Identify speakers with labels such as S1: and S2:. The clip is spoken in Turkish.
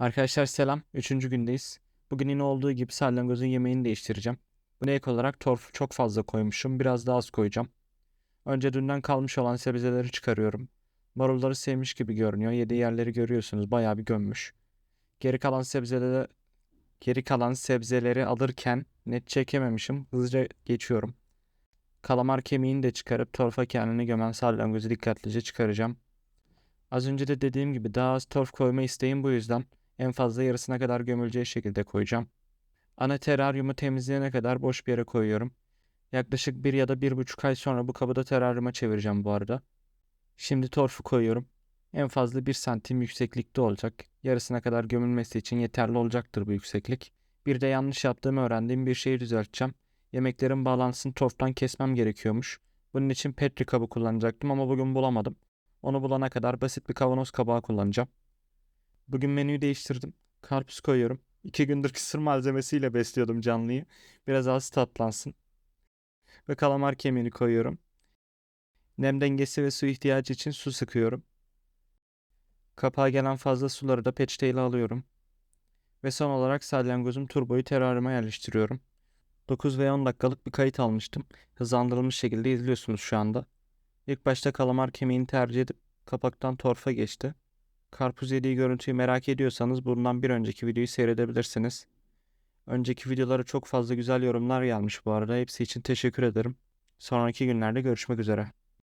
S1: Arkadaşlar selam. Üçüncü gündeyiz. Bugün yine olduğu gibi salyangozun yemeğini değiştireceğim. Buna ek olarak torf çok fazla koymuşum. Biraz daha az koyacağım. Önce dünden kalmış olan sebzeleri çıkarıyorum. Marulları sevmiş gibi görünüyor. Yediği yerleri görüyorsunuz. Bayağı bir gömmüş. Geri kalan sebzeleri geri kalan sebzeleri alırken net çekememişim. Hızlıca geçiyorum. Kalamar kemiğini de çıkarıp torfa kendini gömen salyangozu dikkatlice çıkaracağım. Az önce de dediğim gibi daha az torf koyma isteğim bu yüzden en fazla yarısına kadar gömüleceği şekilde koyacağım. Ana teraryumu temizleyene kadar boş bir yere koyuyorum. Yaklaşık bir ya da bir buçuk ay sonra bu kabı da teraryuma çevireceğim bu arada. Şimdi torfu koyuyorum. En fazla bir santim yükseklikte olacak. Yarısına kadar gömülmesi için yeterli olacaktır bu yükseklik. Bir de yanlış yaptığımı öğrendiğim bir şeyi düzelteceğim. Yemeklerin bağlantısını torftan kesmem gerekiyormuş. Bunun için petri kabı kullanacaktım ama bugün bulamadım. Onu bulana kadar basit bir kavanoz kabağı kullanacağım. Bugün menüyü değiştirdim. Karpuz koyuyorum. İki gündür kısır malzemesiyle besliyordum canlıyı. Biraz az tatlansın. Ve kalamar kemiğini koyuyorum. Nem dengesi ve su ihtiyacı için su sıkıyorum. Kapağa gelen fazla suları da peçeteyle alıyorum. Ve son olarak salyangozum turboyu teraryuma yerleştiriyorum. 9 ve 10 dakikalık bir kayıt almıştım. Hızlandırılmış şekilde izliyorsunuz şu anda. İlk başta kalamar kemiğini tercih edip kapaktan torfa geçti. Karpuz yediği görüntüyü merak ediyorsanız bundan bir önceki videoyu seyredebilirsiniz. Önceki videolara çok fazla güzel yorumlar gelmiş bu arada. Hepsi için teşekkür ederim. Sonraki günlerde görüşmek üzere.